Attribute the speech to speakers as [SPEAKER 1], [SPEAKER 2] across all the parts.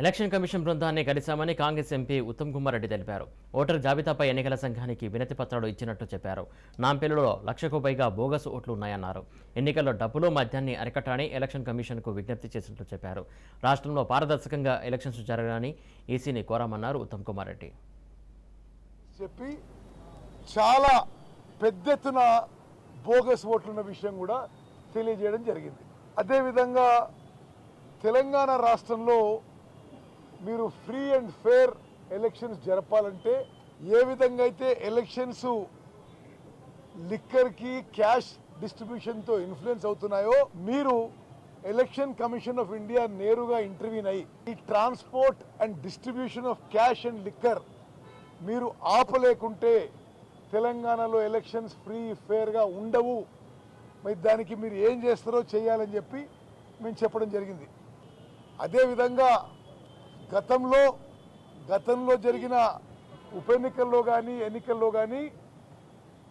[SPEAKER 1] Election commission బృందాన్ని కలిశామని Congress MP Uttam Kumar Reddy తెలిపారు. ఓటర్ జాబితాపై ఎన్నికల సంఘానికి వినతి పత్రాలు ఇచ్చినట్టు చెప్పారు. నాంపల్లిలో లక్షకు పైగా బోగస్ ఓట్లు ఉన్నాయన్నారు. ఎన్నికల్లో డబ్బులు మద్యాన్ని అరికట్టాలని ఎలక్షన్ కమిషన్కు విజ్ఞప్తి చేసినట్లు చెప్పారు. రాష్ట్రంలో పారదర్శకంగా ఎలక్షన్స్ జరగాలని ఈసీని కోరామన్నారు ఉత్తమ్ కుమార్ రెడ్డి.
[SPEAKER 2] చెప్పి చాలా పెద్ద ఎత్తున బోగస్ ఓట్లున్న విషయం కూడా తెలియజేయడం జరిగింది. అదేవిధంగా తెలంగాణ రాష్ట్రంలో మీరు ఫ్రీ అండ్ ఫేర్ ఎలక్షన్స్ జరపాలంటే ఏ విధంగా అయితే ఎలక్షన్స్ లిక్కర్కి క్యాష్ డిస్ట్రిబ్యూషన్తో ఇన్ఫ్లుయెన్స్ అవుతున్నాయో మీరు ఎలక్షన్ కమిషన్ ఆఫ్ ఇండియా నేరుగా ఇంటర్వ్యూన్ అయ్యి ఈ transport and distribution of cash and liquor మీరు ఆపలేకుంటే తెలంగాణలో ఎలక్షన్స్ ఫ్రీ ఫేర్గా ఉండవు. మరి దానికి మీరు ఏం చేస్తారో చేయాలని చెప్పి మేము చెప్పడం జరిగింది. అదేవిధంగా గతంలో గతంలో జరిగిన ఉప ఎన్నికల్లో కానీ ఎన్నికల్లో కానీ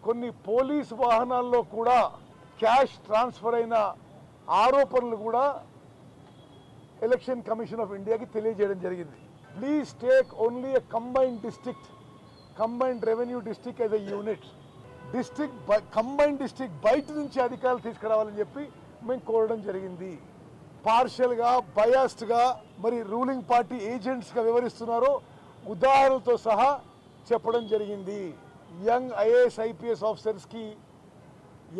[SPEAKER 2] కొన్ని పోలీస్ వాహనాల్లో కూడా క్యాష్ ట్రాన్స్ఫర్ అయిన ఆరోపణలు కూడా ఎలక్షన్ కమిషన్ ఆఫ్ ఇండియాకి తెలియజేయడం జరిగింది. Please take only a combined district combined revenue district as a unit district combined district బయట నుంచి అధికారులు తీసుకురావాలని చెప్పి మేము కోరడం జరిగింది. పార్షియల్గా బయాస్డ్గా మరి రూలింగ్ పార్టీ ఏజెంట్స్గా వివరిస్తున్నారో ఉదాహరణతో సహా చెప్పడం జరిగింది. యంగ్ ఐఏఎస్ ఐపీఎస్ ఆఫీసర్స్కి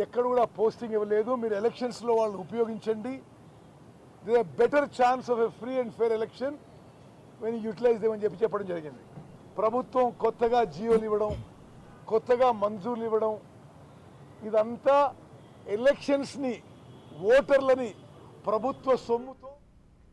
[SPEAKER 2] ఎక్కడ కూడా పోస్టింగ్ ఇవ్వలేదు. మీరు ఎలక్షన్స్లో వాళ్ళని ఉపయోగించండి. They better chance of a free and fair election when utilize దేమని చెప్పి చెప్పడం జరిగింది. ప్రభుత్వం కొత్తగా జియోలు ఇవ్వడం కొత్తగా మంజూర్లు ఇవ్వడం ఇదంతా ఎలక్షన్స్ని ఓటర్లని ప్రభుత్వ సొమ్ముతో